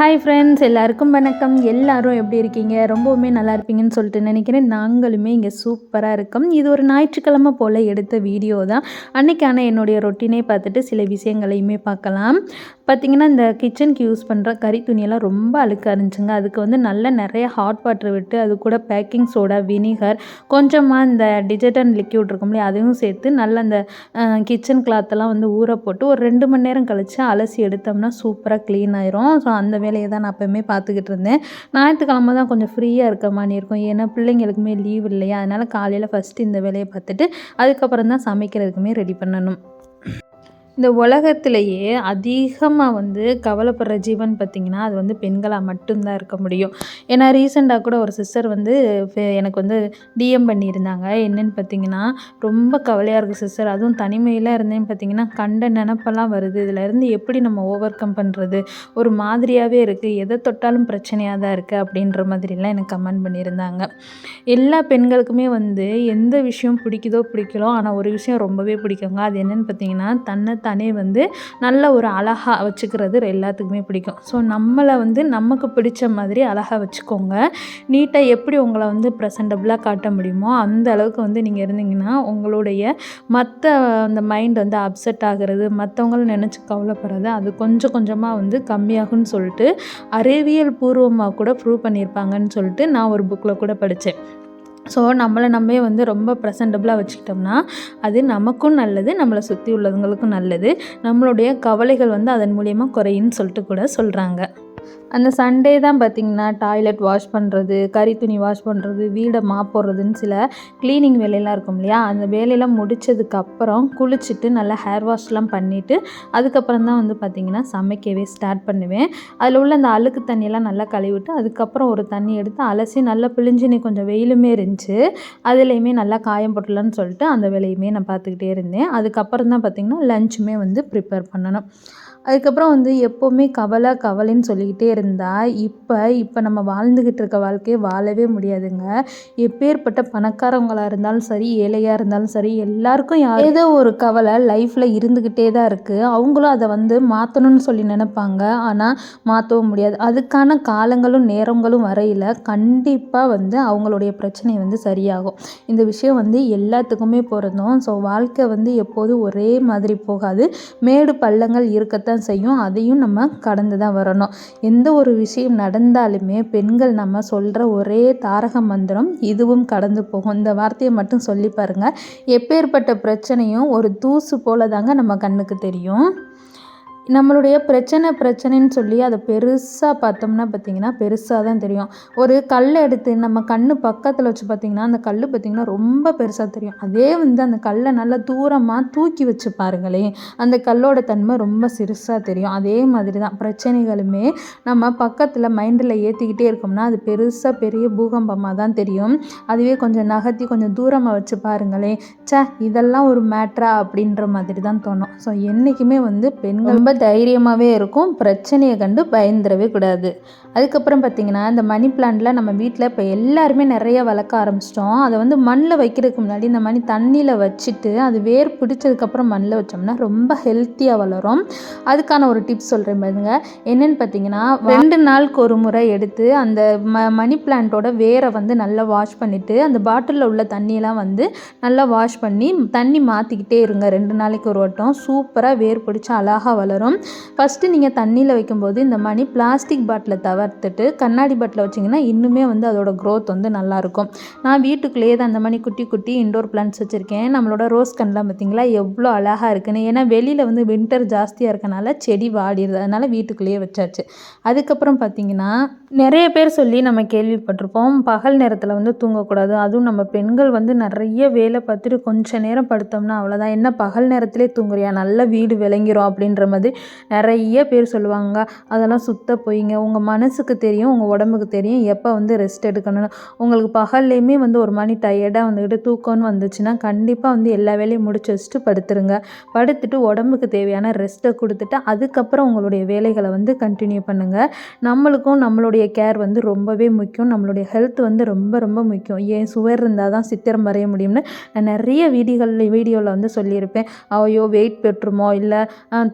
Hi friends எல்லாருக்கும் வணக்கம். எல்லாரும் எப்படி இருக்கீங்க? ரொம்பவுமே நல்லா இருப்பீங்கன்னு சொல்லிட்டு நினைக்கிறேன். நாங்களுமே இங்கே சூப்பராக இருக்கோம். இது ஒரு ஞாயிற்றுக்கிழமை போல் எடுத்த வீடியோ தான் அன்றைக்கான என்னுடைய ரொட்டீனே பார்த்துட்டு சில விஷயங்களையுமே பார்க்கலாம். பார்த்திங்கன்னா இந்த கிச்சனுக்கு யூஸ் பண்ணுற கறி துணியெல்லாம் ரொம்ப அழுக்காக இருந்துச்சுங்க அதுக்கு வந்து நல்ல நிறைய ஹாட் வாட்டர் விட்டு அது கூட பேக்கிங் சோடா வினிகர் கொஞ்சமாக இந்த டிஜர்டன் லிக்யூட் இருக்கும் இல்லையா அதையும் சேர்த்து நல்ல அந்த கிச்சன் கிளாத்தெல்லாம் வந்து ஊற போட்டு ஒரு ரெண்டு மணி நேரம் கழித்து அலசி எடுத்தோம்னா சூப்பராக க்ளீன் ஆயிரும். ஸோ அந்த வேலையை தான் நான் எப்போயுமே பார்த்துக்கிட்டு இருந்தேன். ஞாயிற்றுக்கிழமை தான் கொஞ்சம் ஃப்ரீயாக இருக்க மாதிரி இருக்கும். ஏன்னா பிள்ளைங்களுக்குமே லீவ் இல்லையா அதனால் காலையில் ஃபஸ்ட்டு இந்த வேலையை பார்த்துட்டு அதுக்கப்புறம் தான் சமைக்கிறதுக்குமே ரெடி பண்ணணும். இந்த உலகத்திலேயே அதிகமாக வந்து கவலைப்படுற ஜீவன் பார்த்திங்கன்னா அது வந்து பெண்களாக மட்டும்தான் இருக்க முடியும். ஏன்னா ரீசெண்டாக கூட ஒரு சிஸ்டர் வந்து ஃபே- எனக்கு வந்து டிஎம் பண்ணியிருந்தாங்க. என்னன்னு பார்த்தீங்கன்னா ரொம்ப கவலையாக இருக்குது சிஸ்டர் அதுவும் தனிமையில் இருந்தேன்னு பார்த்தீங்கன்னா கண்ட நினப்பெல்லாம் வருது. இதில் இருந்து எப்படி நம்ம ஓவர் கம் பண்ணுறது ஒரு மாதிரியாகவே இருக்குது எதை தொட்டாலும் பிரச்சனையாக தான் இருக்குது அப்படின்ற மாதிரிலாம் எனக்கு கமெண்ட் பண்ணியிருந்தாங்க. எல்லா பெண்களுக்குமே வந்து எந்த விஷயம் பிடிக்குதோ பிடிக்கலோ ஆனால் ஒரு விஷயம் ரொம்பவே பிடிக்குங்க. அது என்னன்னு பார்த்தீங்கன்னா தன்னை தன்னைத்தானே வந்து நல்ல ஒரு அழகாக வச்சுக்கிறது எல்லாத்துக்குமே பிடிக்கும். ஸோ நம்மளை வந்து நமக்கு பிடிச்ச மாதிரி அழகாக வச்சுக்கோங்க. நீட்டாக எப்படி உங்களை வந்து ப்ரெசன்டபுளாக காட்ட முடியுமோ அந்த அளவுக்கு வந்து நீங்கள் இருந்தீங்கன்னா உங்களுடைய மற்ற அந்த மைண்ட் வந்து அப்செட் ஆகிறது மற்றவங்கள நினச்சி கவலைப்படுறது அது கொஞ்சம் கொஞ்சமாக வந்து கம்மியாகும்னு சொல்லிட்டு அறிவியல் பூர்வமாக கூட ப்ரூவ் பண்ணியிருப்பாங்கன்னு சொல்லிட்டு நான் ஒரு புக்கில் கூட படித்தேன் ஸோ நம்மளை நம்மே வந்து ரொம்ப ப்ரெசன்டபுளாக வச்சுக்கிட்டோம்னா அது நமக்கும் நல்லது நம்மளை சுற்றி உள்ளவங்களுக்கும் நல்லது. நம்மளுடைய கவலைகள் வந்து அதன் மூலயமா குறையுன்னு சொல்லிட்டு கூட சொல்கிறாங்க அந்த சண்டே தான் பார்த்திங்கன்னா டாய்லெட் வாஷ் பண்ணுறது கறி துணி வாஷ் பண்ணுறது வீடை மா போடுறதுன்னு சில க்ளீனிங் வேலையெல்லாம் இருக்கும் இல்லையா? அந்த வேலையெல்லாம் முடிச்சதுக்கப்புறம் குளிச்சுட்டு நல்லா ஹேர் வாஷ்லாம் பண்ணிவிட்டு அதுக்கப்புறம் தான் வந்து பார்த்திங்கன்னா சமைக்கவே ஸ்டார்ட் பண்ணுவேன். அதில் உள்ள அந்த அழுக்கு தண்ணியெல்லாம் நல்லா கழுவிட்டு அதுக்கப்புறம் ஒரு தண்ணி எடுத்து அலசி நல்லா பிழிஞ்சினி கொஞ்சம் வெயிலுமே இருந்துச்சு. அதுலேயுமே நல்லா காயம் போட்டலான்னு சொல்லிட்டு அந்த வேலையுமே நான் பார்த்துக்கிட்டே இருந்தேன். அதுக்கப்புறம் தான் பார்த்திங்கன்னா லஞ்சுமே வந்து ப்ரிப்பேர் பண்ணணும். அதுக்கப்புறம் வந்து எப்போவுமே கவலை கவலைன்னு சொல்லிக்கிட்டே இருந்தால் இப்போ இப்போ நம்ம வாழ்ந்துக்கிட்டு இருக்க வாழ்க்கையை வாழவே முடியாதுங்க. எப்பேற்பட்ட பணக்காரவங்களாக இருந்தாலும் சரி ஏழையாக இருந்தாலும் சரி எல்லாருக்கும் யா- ஏதோ ஒரு கவலை லைஃப்பில் இருந்துக்கிட்டே தான் இருக்குது அவங்களும் அதை வந்து மாற்றணும்னு சொல்லி நினைப்பாங்க. ஆனால் மாற்றவும் முடியாது. அதுக்கான காலங்களும் நேரங்களும் வரையில் கண்டிப்பாக வந்து அவங்களுடைய பிரச்சனை வந்து சரியாகும். இந்த விஷயம் வந்து எல்லாத்துக்குமே பொருந்தும். ஸோ வாழ்க்கை வந்து எப்போதும் ஒரே மாதிரி போகாது. மேடு பள்ளங்கள் இருக்கத்தான் செய்யும். அதையும் நம்ம கடந்து தான் வரணும். எந்த ஒரு விஷயம் நடந்தாலுமே பெண்கள் நம்ம சொல்கிற ஒரே தாரக மந்திரம் இதுவும் கடந்து போகும். இந்த வார்த்தையை மட்டும் சொல்லி பாருங்கள் எப்பேற்பட்ட பிரச்சனையும் ஒரு தூசு போல தாங்க நம்ம கண்ணுக்கு தெரியும். நம்மளுடைய பிரச்சனை பிரச்சனைன்னு சொல்லி அதை பெருசாக பார்த்தோம்னா பார்த்திங்கன்னா பெருசாக தான் தெரியும். ஒரு கல்லை எடுத்து நம்ம கண்ணு பக்கத்தில் வச்சு பார்த்திங்கன்னா அந்த கல் பார்த்திங்கன்னா ரொம்ப பெருசாக தெரியும். அதே வந்து அந்த கல்லை நல்லா தூரமாக தூக்கி வச்சு பாருங்களேன். அந்த கல்லோட தன்மை ரொம்ப சிறுசாக தெரியும். அதே மாதிரி தான் பிரச்சனைகளுமே நம்ம பக்கத்தில் மைண்டில் ஏற்றிக்கிட்டே இருக்கோம்னா அது பெருசாக பெரிய பூகம்பமாக தான் தெரியும். அதுவே கொஞ்சம் நகர்த்தி கொஞ்சம் தூரமாக வச்சு பாருங்களேன். ச்சே இதெல்லாம் ஒரு மேட்ரா அப்படின்ற மாதிரி தான் தோணும். ஸோ என்றைக்குமே வந்து பெண்கள் ரொம்ப தைரியமாகவே இருக்கும். பிரச்சனையை கண்டு பயந்துடவே கூடாது. அதுக்கப்புறம் பார்த்திங்கன்னா இந்த மணி பிளான்ட்லாம் நம்ம வீட்டில் இப்போ எல்லாருமே நிறைய வளர்க்க ஆரம்பிச்சிட்டோம். அதை வந்து மண்ணில் வைக்கிறதுக்கு முன்னாடி இந்த மணி தண்ணியில் வச்சுட்டு அது வேர் பிடிச்சதுக்கப்புறம் மண்ணில் வச்சோம்னா ரொம்ப ஹெல்த்தியாக வளரும். அதுக்கான ஒரு டிப்ஸ் சொல்கிறேன் பாருங்க. என்னென்னு பார்த்தீங்கன்னா ரெண்டு நாளுக்கு ஒரு முறை எடுத்து அந்த ம மணி பிளான்ட்டோட வேரை வந்து நல்லா வாஷ் பண்ணிவிட்டு அந்த பாட்டிலில் உள்ள தண்ணியெல்லாம் வந்து நல்லா வாஷ் பண்ணி தண்ணி மாற்றிக்கிட்டே இருங்க. ரெண்டு நாளைக்கு ஒரு வட்டம். சூப்பராக வேர் பிடிச்சி அழகாக வளரும். ஃபஸ்ட்டு நீங்கள் தண்ணியில் வைக்கும்போது இந்த மணி பிளாஸ்டிக் பாட்டிலை தவிர்த்துட்டு கண்ணாடி பாட்டில் வச்சிங்கன்னா இன்னுமே வந்து அதோட க்ரோத் வந்து நல்லாயிருக்கும் நான் வீட்டுக்குள்ளேயே தான் அந்த மணி குட்டி குட்டி இண்டோர் பிளான்ட்ஸ் வச்சுருக்கேன். நம்மளோட ரோஸ் கண்லாம் பார்த்திங்களா? எவ்வளோ அழகாக இருக்குன்னு. ஏன்னா வெளியில் வந்து வின்டர் ஜாஸ்தியாக இருக்கனால செடி வாடிடுது. அதனால் வீட்டுக்குள்ளேயே வச்சாச்சு. அதுக்கப்புறம் பார்த்தீங்கன்னா நிறைய பேர் சொல்லி நம்ம கேள்விப்பட்டிருப்போம். பகல் நேரத்தில் வந்து தூங்கக்கூடாது. அதுவும் நம்ம பெண்கள் வந்து நிறைய வேலை பார்த்துட்டு கொஞ்ச நேரம் படுத்தோம்னா அவ்வளோதான் என்ன பகல் நேரத்திலே தூங்குறியா? நல்ல வீடு விளங்கிரும் அப்படின்ற மாதிரி நிறைய பேர் சொல்லுவாங்க அதெல்லாம் சுத்த போயிங்க. உங்கள் மனசுக்கு தெரியும் உங்கள் உடம்புக்கு தெரியும். எப்போ வந்து ரெஸ்ட் எடுக்கணும்னு? உங்களுக்கு பகல்லையுமே வந்து ஒரு மணி டயர்டாக வந்துக்கிட்டு தூக்கம்னு வந்துச்சுன்னா கண்டிப்பாக வந்து எல்லா வேலையும் முடிச்சு வச்சுட்டு படுத்துருங்க. படுத்துட்டு உடம்புக்கு தேவையான ரெஸ்ட்டை கொடுத்துட்டு அதுக்கப்புறம் உங்களுடைய வேலைகளை வந்து கண்டினியூ பண்ணுங்கள் நம்மளுக்கும் நம்மளுடைய கேர் வந்து ரொம்பவே முக்கியம். நம்மளுடைய ஹெல்த் வந்து ரொம்ப ரொம்ப முக்கியம். ஏன் சுவர் இருந்தால் தான் சித்திரம் வரைய முடியும்னு நான் நிறைய வீடியோகளில் வீடியோவில் வந்து சொல்லியிருப்பேன். ஐயோ வெயிட் பெற்றுமோ இல்லை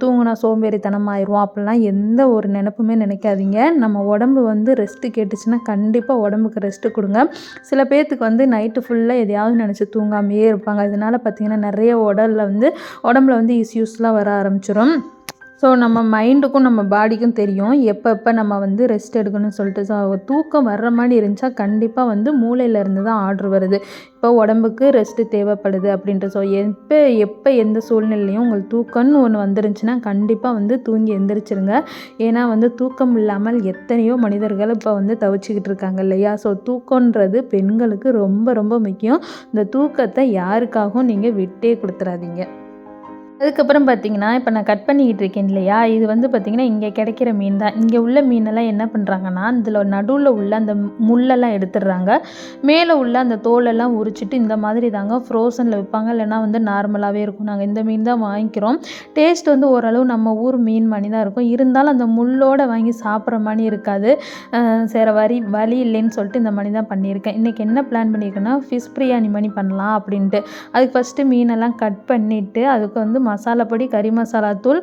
தூங்கினா சோம்பேறித்தனம் அப்படிலாம் எந்த ஒரு நினப்புமே நினைக்காதீங்க. நம்ம உடம்பு வந்து ரெஸ்ட்டு கேட்டுச்சுன்னா கண்டிப்பாக உடம்புக்கு ரெஸ்ட்டு கொடுங்க. சில பேர்த்துக்கு வந்து நைட்டு ஃபுல்லாக எதையாவது நினச்சி தூங்காமையே இருப்பாங்க. அதனால் பார்த்திங்கன்னா நிறைய உடலில் வந்து உடம்புல வந்து இஸ்யூஸ்லாம் வர ஆரம்பிச்சிடும் ஸோ நம்ம மைண்டுக்கும் நம்ம பாடிக்கும் தெரியும். எப்போ எப்போ நம்ம வந்து ரெஸ்ட் எடுக்கணும்னு சொல்லிட்டு ஸோ தூக்கம் வர்ற மாதிரி இருந்துச்சா கண்டிப்பாக வந்து மூளையிலேருந்து தான் ஆர்டர் வருது. இப்போ உடம்புக்கு ரெஸ்ட்டு தேவைப்படுது அப்படின்ட்டு ஸோ எப்போ எப்போ எந்த சூழ்நிலையும் உங்களுக்கு தூக்கம்னு ஒன்று வந்துருந்துச்சுன்னா கண்டிப்பாக வந்து தூங்கி எந்திரிச்சிருங்க. ஏன்னா வந்து தூக்கம் இல்லாமல் எத்தனையோ மனிதர்கள் இப்போ வந்து தவிச்சிக்கிட்டு இருக்காங்க இல்லையா? ஸோ தூக்கன்றது பெண்களுக்கு ரொம்ப ரொம்ப முக்கியம். இந்த தூக்கத்தை யாருக்காகவும் நீங்கள் விட்டே கொடுத்துறாதீங்க. அதுக்கப்புறம் பார்த்தீங்கன்னா இப்போ நான் கட் பண்ணிக்கிட்டு இருக்கேன் இல்லையா? இது வந்து பார்த்திங்கன்னா இங்கே கிடைக்கிற மீன் தான் இங்கே உள்ள மீனெல்லாம் என்ன பண்ணுறாங்கன்னா இதில் நடுவில் உள்ள அந்த முள்ளெல்லாம் எடுத்துடுறாங்க. மேலே உள்ள அந்த தோலெல்லாம் உரிச்சிட்டு இந்த மாதிரி தாங்க ஃப்ரோசனில் விற்பாங்க. இல்லைன்னா வந்து நார்மலாகவே இருக்கும். நாங்கள் இந்த மீன் தான் வாங்கிக்கிறோம். டேஸ்ட் வந்து ஓரளவு நம்ம ஊர் மீன் மணி தான் இருக்கும். இருந்தாலும் அந்த முள்ளோடு வாங்கி சாப்பிட்ற மாதிரி இருக்காது. சரி வரி வலி இல்லைன்னு சொல்லிட்டு இந்த மணி தான் பண்ணியிருக்கேன். இன்றைக்கி என்ன பிளான் பண்ணியிருக்கேன்னா ஃபிஷ் பிரியாணி மணி பண்ணலாம் அப்படின்ட்டு. அதுக்கு ஃபஸ்ட்டு மீனெல்லாம் கட் பண்ணிவிட்டு அதுக்கு வந்து மசாலா பொடி கறி மசாலா தூள்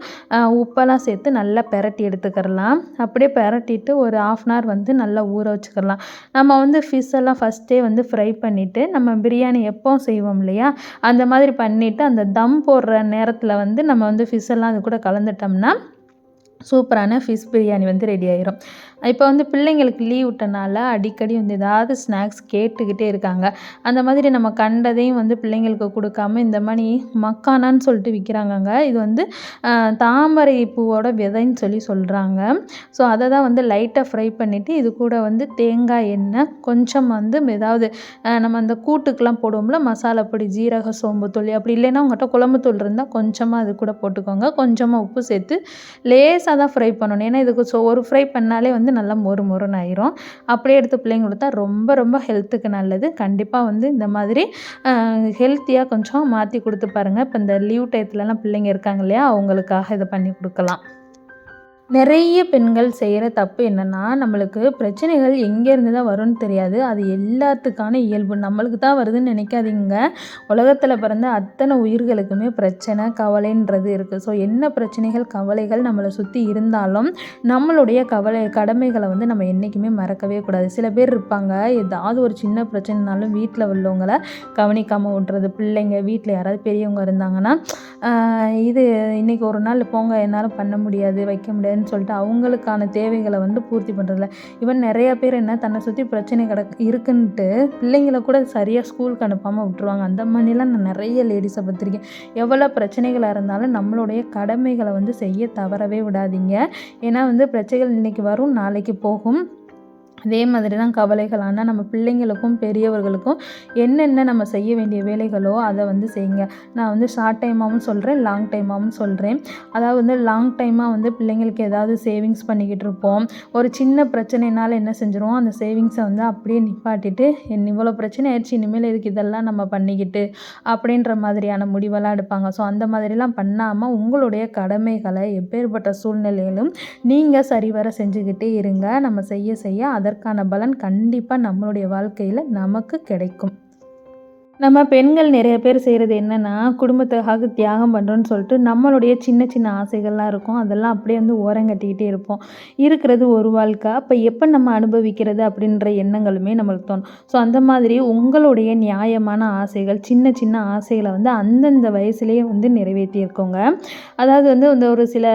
உப்பெல்லாம் சேர்த்து நல்லா பெரட்டி எடுத்துக்கிறலாம். அப்படியே பெரட்டிட்டு ஒரு ஆஃப் அன் ஹவர் வந்து நல்லா ஊற வச்சுக்கலாம் நம்ம வந்து ஃபிஷ் எல்லாம் ஃபஸ்ட்டே வந்து ஃப்ரை பண்ணிவிட்டு நம்ம பிரியாணி எப்போ செய்வோம் இல்லையா? அந்த மாதிரி பண்ணிவிட்டு அந்த தம் போடுற நேரத்தில் வந்து நம்ம வந்து ஃபிஷ் எல்லாம் அது கூட கலந்துட்டோம்னா சூப்பரான ஃபிஷ் பிரியாணி வந்து ரெடி ஆயிரும். இப்போ வந்து பிள்ளைங்களுக்கு லீவ் விட்டனால அடிக்கடி வந்து ஏதாவது ஸ்நாக்ஸ் கேட்டுக்கிட்டே இருக்காங்க. அந்த மாதிரி நம்ம கண்டதையும் வந்து பிள்ளைங்களுக்கு கொடுக்காம இந்த மாதிரி மக்கானான்னு சொல்லிட்டு விற்கிறாங்கங்க இது வந்து தாமரை பூவோட விதைன்னு சொல்லி சொல்கிறாங்க ஸோ அதை தான் வந்து லைட்டாக ஃப்ரை பண்ணிவிட்டு இது கூட வந்து தேங்காய் எண்ணெய் கொஞ்சம் வந்து ஏதாவது நம்ம அந்த கூட்டுக்கெலாம் போடுவோம்ல மசாலா பொடி ஜீரக சோம்பு தூள் அப்படி இல்லைன்னா உங்கள்கிட்ட குழம்பு தூள் இருந்தால் கொஞ்சமாக அது கூட போட்டுக்கோங்க. கொஞ்சமாக உப்பு சேர்த்து லேசாக தான் ஃப்ரை பண்ணணும். ஏன்னா இதுக்கு ஸோ ஒரு ஃப்ரை பண்ணாலே வந்து நல்லா மொறு மொறுன்னு ஆயிரும். அப்படியே எடுத்து பிள்ளைங்க கொடுத்தா ரொம்ப ரொம்ப ஹெல்த்துக்கு நல்லது. கண்டிப்பாக வந்து இந்த மாதிரி ஹெல்த்தியாக கொஞ்சம் மாற்றி கொடுத்து பாருங்கள் இப்போ இந்த லீவ் டயத்துலலாம் பிள்ளைங்க இருக்காங்க இல்லையா? அவங்களுக்காக இதை பண்ணி கொடுக்கலாம். நிறைய பெண்கள் செய்கிற தப்பு என்னென்னா நம்மளுக்கு பிரச்சனைகள் எங்கேருந்து தான் வரும்னு தெரியாது. அது எல்லாத்துக்கான இயல்பு. நம்மளுக்கு தான் வருதுன்னு நினைக்காதீங்க. உலகத்தில் பிறந்த அத்தனை உயிர்களுக்குமே பிரச்சனை கவலைன்றது இருக்குது ஸோ என்ன பிரச்சனைகள் கவலைகள் நம்மளை சுற்றி இருந்தாலும் நம்மளுடைய கவலை கடமைகளை வந்து நம்ம என்றைக்குமே மறக்கவே கூடாது. சில பேர் இருப்பாங்க. ஏதாவது ஒரு சின்ன பிரச்சனைனாலும் வீட்டில் உள்ளவங்களை கவனிக்காமல் விட்டுறது பிள்ளைங்க வீட்டில் யாராவது பெரியவங்க இருந்தாங்கன்னா இது இன்றைக்கி ஒரு நாள் போங்க என்னால் பண்ண முடியாது வைக்க முடியாது. அப்படின்னு சொல்லிட்டு அவங்களுக்கான தேவைகளை வந்து பூர்த்தி பண்ணுறதில்ல இவன் நிறைய பேர் என்ன தன்னை சுற்றி பிரச்சனை கிட இருக்குன்ட்டு பிள்ளைங்கள கூட சரியாக ஸ்கூலுக்கு அனுப்பாமல் விட்டுருவாங்க. அந்த மாதிரிலாம் நான் நிறைய லேடிஸை பார்த்துருக்கேன். எவ்வளோ பிரச்சனைகளாக இருந்தாலும் நம்மளுடைய கடமைகளை வந்து செய்ய தவறவே விடாதீங்க. ஏன்னா வந்து பிரச்சனைகள் இன்றைக்கி வரும் நாளைக்கு போகும். அதே மாதிரி தான் கவலைகள். ஆனால் நம்ம பிள்ளைங்களுக்கும் பெரியவர்களுக்கும் என்னென்ன நம்ம செய்ய வேண்டிய வேலைகளோ அதை வந்து செய்யுங்க. நான் வந்து ஷார்ட் டைமாகவும் சொல்கிறேன் லாங் டைமாகவும் சொல்கிறேன் அதாவது வந்து லாங் டைமாக வந்து பிள்ளைங்களுக்கு ஏதாவது சேவிங்ஸ் பண்ணிக்கிட்டு இருப்போம். ஒரு சின்ன பிரச்சனைனால என்ன செஞ்சுருவோம்? அந்த சேவிங்ஸை வந்து அப்படியே நிப்பாட்டிட்டு என் இவ்வளோ பிரச்சனை ஆயிடுச்சு இனிமேல் இதுக்கு இதெல்லாம் நம்ம பண்ணிக்கிட்டு? அப்படின்ற மாதிரியான முடிவெல்லாம் எடுப்பாங்க. ஸோ அந்த மாதிரிலாம் பண்ணாமல் உங்களுடைய கடமைகளை எப்பேற்பட்ட சூழ்நிலையிலும் நீங்கள் சரிவர செஞ்சுக்கிட்டே இருங்க. நம்ம செய்ய செய்ய அதற்கு அதற்கான பலன் கண்டிப்பாக நம்மளுடைய வாழ்க்கையில் நமக்கு கிடைக்கும். நம்ம பெண்கள் நிறைய பேர் செய்கிறது என்னென்னா குடும்பத்துக்காக தியாகம் பண்ணுறோன்னு சொல்லிட்டு நம்மளுடைய சின்ன சின்ன ஆசைகள்லாம் இருக்கும். அதெல்லாம் அப்படியே வந்து ஓரங்கட்டிக்கிட்டே இருப்போம். இருக்கிறது ஒரு வாழ்க்கை. அப்போ எப்போ நம்ம அனுபவிக்கிறது அப்படின்ற எண்ணங்களுமே நம்மளுக்கு தோணும். ஸோ அந்த மாதிரி உங்களுடைய நியாயமான ஆசைகள் சின்ன சின்ன ஆசைகளை வந்து அந்தந்த வயசுலேயே வந்து நிறைவேற்றியிருக்கோங்க. அதாவது வந்து இந்த ஒரு சில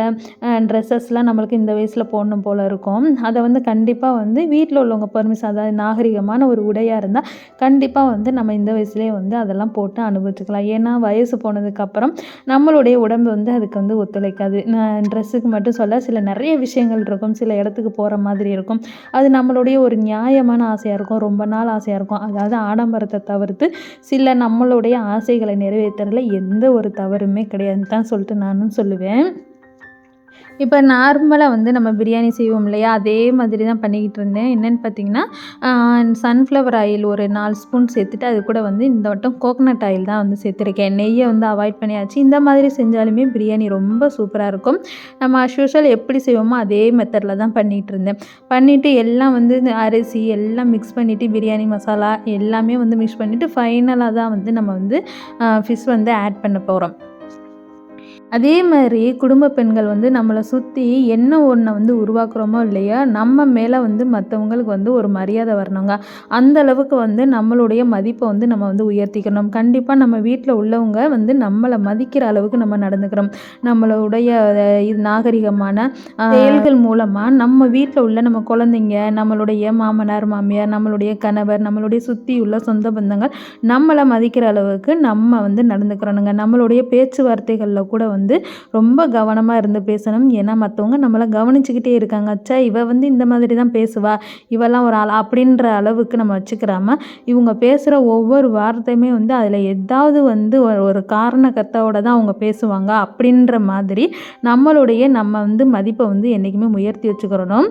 ட்ரெஸ்ஸஸ்லாம் நம்மளுக்கு இந்த வயசில் போடணும் போல் இருக்கும். அதை வந்து கண்டிப்பாக வந்து வீட்டில் உள்ளவங்க பர்மிஷன் அதாவது நாகரிகமான ஒரு உடையாக இருந்தால் கண்டிப்பாக வந்து நம்ம இந்த வயசுலேயே வந்து அதெல்லாம் போட்டு அனுபவிச்சுக்கலாம். ஏன்னா வயசு போனதுக்கப்புறம் நம்மளுடைய உடம்பு வந்து அதுக்கு வந்து ஒத்துழைக்காது. நான் ட்ரெஸ்ஸுக்கு மட்டும் சொல்ல சில நிறைய விஷயங்கள் இருக்கும். சில இடத்துக்கு போகிற மாதிரி இருக்கும். அது நம்மளுடைய ஒரு நியாயமான ஆசையாக இருக்கும். ரொம்ப நாள் ஆசையாக இருக்கும். அதாவது ஆடம்பரத்தை தவிர்த்து சில நம்மளுடைய ஆசைகளை நிறைவேற்றுறதுல எந்த ஒரு தவறுமே கிடையாதுன்னு தான் சொல்லிட்டு நானும் சொல்லுவேன். இப்போ நார்மலாக வந்து நம்ம பிரியாணி செய்வோம் இல்லையா? அதே மாதிரி தான் பண்ணிக்கிட்டு இருந்தேன். என்னென்னு பார்த்தீங்கன்னா சன்ஃப்ளவர் ஆயில் ஒரு நாலு ஸ்பூன் சேர்த்துட்டு அது கூட வந்து இந்த வட்டம் கோகனட் ஆயில் தான் வந்து சேர்த்துருக்கேன். நெய்யை வந்து அவாய்ட் பண்ணியாச்சு. இந்த மாதிரி செஞ்சாலுமே பிரியாணி ரொம்ப சூப்பராக இருக்கும். நம்ம அஸ்யூஷுவல் எப்படி செய்வோமோ அதே மெத்தடில் தான் பண்ணிகிட்டு இருந்தேன். பண்ணிவிட்டு எல்லாம் வந்து அரிசி எல்லாம் மிக்ஸ் பண்ணிவிட்டு பிரியாணி மசாலா எல்லாமே வந்து மிக்ஸ் பண்ணிவிட்டு ஃபைனலாக தான் வந்து நம்ம வந்து ஃபிஷ் வந்து ஆட் பண்ண போகிறோம் அதே மாதிரி குடும்ப பெண்கள் வந்து நம்மளை சுற்றி என்ன ஒன்றை வந்து உருவாக்குறோமோ இல்லையா நம்ம மேலே வந்து மற்றவங்களுக்கு வந்து ஒரு மரியாதை வரணுங்க. அந்த அளவுக்கு வந்து நம்மளுடைய மதிப்பை வந்து நம்ம வந்து உயர்த்திக்கணும். கண்டிப்பாக நம்ம வீட்டில் உள்ளவங்க வந்து நம்மளை மதிக்கிற அளவுக்கு நம்ம நடந்துக்கிறோம். நம்மளுடைய இது நாகரிகமான செயல்கள் மூலமாக நம்ம வீட்டில் உள்ள நம்ம குழந்தைங்க நம்மளுடைய மாமனார் மாமியார் நம்மளுடைய கணவர் நம்மளுடைய சுற்றி உள்ள சொந்த பந்தங்கள் நம்மளை மதிக்கிற அளவுக்கு நம்ம வந்து நடந்துக்கிறோனுங்க. நம்மளுடைய பேச்சுவார்த்தைகளில் கூட வந்து வந்து ரொம்ப கவனமாக இருந்து பேசணும். ஏன்னா மற்றவங்க நம்மளை கவனிச்சுக்கிட்டே இருக்காங்க. அச்சா இவ வந்து இந்த மாதிரி தான் பேசுவா. இவெல்லாம் ஒரு ஆள் அப்படின்ற அளவுக்கு நம்ம வச்சுக்கிறாம இவங்க பேசுகிற ஒவ்வொரு வார்த்தையுமே வந்து அதில் ஏதாவது வந்து ஒரு ஒரு காரணக்கத்தோட தான் அவங்க பேசுவாங்க அப்படின்ற மாதிரி நம்மளுடைய நம்ம வந்து மதிப்பை வந்து என்றைக்குமே உயர்த்தி வச்சுக்கிறணும்.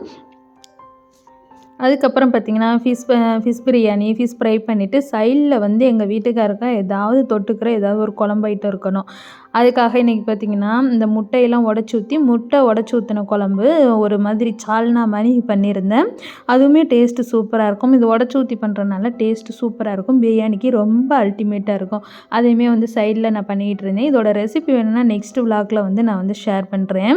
அதுக்கப்புறம் பார்த்திங்கன்னா fish fish biryani fish fry பண்ணிவிட்டு சைடில் வந்து எங்கள் வீட்டுக்காரருக்கு ஏதாவது தொட்டுக்கிற ஏதாவது ஒரு குழம்பு ஐட்டம் இருக்கணும். அதுக்காக இன்றைக்கி பார்த்திங்கன்னா இந்த முட்டையெல்லாம் உடச்சி ஊற்றி முட்டை உடச்சி ஊற்றின குழம்பு ஒரு மாதிரி சால்னா மாதிரி பண்ணியிருந்தேன். அதுவுமே டேஸ்ட்டு சூப்பராக இருக்கும். இது உடச்சி ஊற்றி பண்ணுறதுனால டேஸ்ட்டு சூப்பராக இருக்கும். பிரியாணிக்கு ரொம்ப அல்டிமேட்டாக இருக்கும். அதையுமே வந்து சைடில் நான் பண்ணிக்கிட்டு இருந்தேன். இதோட ரெசிபி வேணும்னா நெக்ஸ்ட் விலாகில் வந்து நான் வந்து ஷேர் பண்ணுறேன்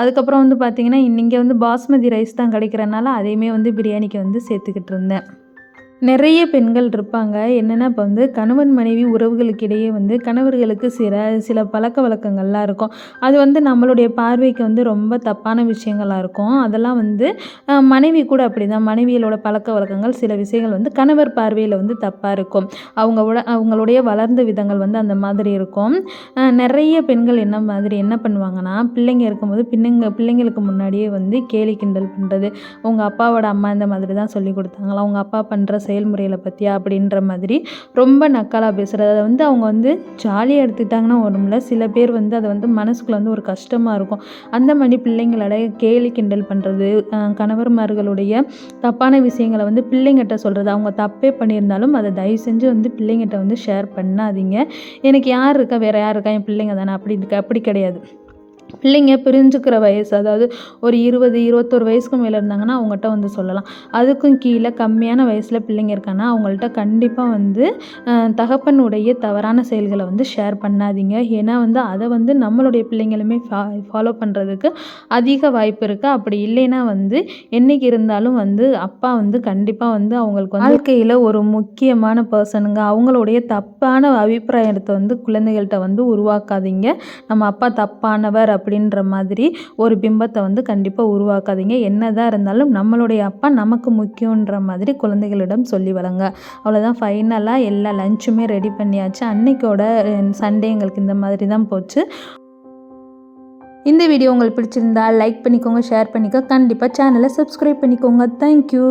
அதுக்கப்புறம் வந்து பார்த்திங்கன்னா இங்கே வந்து பாஸ்மதி ரைஸ் தான் கிடைக்கிறனால அதையுமே வந்து பிரியாணிக்கு வந்து சேர்த்துக்கிட்டு இருந்தேன். நிறைய பெண்கள் இருப்பாங்க. என்னென்னா இப்போ வந்து கணவன் மனைவி உறவுகளுக்கு இடையே வந்து கணவர்களுக்கு சில சில பழக்க வழக்கங்கள்லாம் இருக்கும். அது வந்து நம்மளுடைய பார்வைக்கு வந்து ரொம்ப தப்பான விஷயங்களாக இருக்கும். அதெல்லாம் வந்து மனைவி கூட அப்படி தான் மனைவிகளோட பழக்க வழக்கங்கள் சில விஷயங்கள் வந்து கணவர் பார்வையில் வந்து தப்பாக இருக்கும். அவங்களோட அவங்களுடைய வளர்ந்த விதங்கள் வந்து அந்த மாதிரி இருக்கும். நிறைய பெண்கள் என்ன மாதிரி என்ன பண்ணுவாங்கன்னா பிள்ளைங்க இருக்கும்போது பிள்ளைங்க பிள்ளைங்களுக்கு முன்னாடியே வந்து கேலி கிண்டல் பண்ணுறது உங்கள் அப்பாவோட அம்மா இந்த மாதிரி தான் சொல்லி கொடுத்தாங்களா? உங்கள் அப்பா பண்ணுற செயல்முறைகளை பற்றியா அப்படின்ற மாதிரி ரொம்ப நக்கலாக பேசுகிறது அதை வந்து அவங்க வந்து ஜாலியாக எடுத்துக்கிட்டாங்கன்னா ஒன்றும்ல சில பேர் வந்து அதை வந்து மனசுக்குள்ள வந்து ஒரு கஷ்டமாக இருக்கும். அந்த மாதிரி பிள்ளைங்களோட கேலி கிண்டல் பண்ணுறது கணவர்மார்களுடைய தப்பான விஷயங்களை வந்து பிள்ளைங்கிட்ட சொல்கிறது அவங்க தப்பே பண்ணியிருந்தாலும் அதை தயவு செஞ்சு வந்து பிள்ளைங்கிட்ட வந்து ஷேர் பண்ணாதீங்க. எனக்கு யார் இருக்கா? வேறு யார் இருக்கா? என் பிள்ளைங்க தானே? அப்படி அப்படி கிடையாது. பிள்ளைங்க பிரிஞ்சுக்கிற வயசு அதாவது ஒரு இருபது இருபத்தொரு வயசுக்கு மேலே இருந்தாங்கன்னா அவங்ககிட்ட வந்து சொல்லலாம். அதுக்கும் கீழே கம்மியான வயசில் பிள்ளைங்க இருக்காங்கன்னா அவங்கள்ட்ட கண்டிப்பாக வந்து தகப்பனுடைய தவறான செயல்களை வந்து ஷேர் பண்ணாதீங்க. ஏன்னா வந்து அதை வந்து நம்மளுடைய பிள்ளைங்களுமே ஃபா ஃபாலோ பண்ணுறதுக்கு அதிக வாய்ப்பு இருக்குது அப்படி இல்லைன்னா வந்து என்னைக்கு இருந்தாலும் வந்து அப்பா வந்து கண்டிப்பாக வந்து அவங்களுக்கு வாழ்க்கையில் ஒரு முக்கியமான பர்சனுங்க அவங்களுடைய தப்பான அபிப்பிராயத்தை வந்து குழந்தைகள்கிட்ட வந்து உருவாக்காதீங்க. நம்ம அப்பா தப்பானவர் அப்படின்ற மாதிரி ஒரு பிம்பத்தை வந்து கண்டிப்பாக உருவாக்காதீங்க. என்னதான் இருந்தாலும் நம்மளுடைய அப்பா நமக்கு முக்கியன்ற மாதிரி குழந்தைகளிடம் சொல்லி வளங்க. அவ்வளோதான் ஃபைனலாக எல்லா லஞ்சுமே ரெடி பண்ணியாச்சு. அன்னைக்கோட சண்டே எங்களுக்கு இந்த மாதிரி தான் போச்சு. இந்த வீடியோ உங்களுக்கு பிடிச்சிருந்தா லைக் பண்ணிக்கோங்க ஷேர் பண்ணிக்கோ. கண்டிப்பாக சேனலை சப்ஸ்கிரைப் பண்ணிக்கோங்க. தேங்க்யூ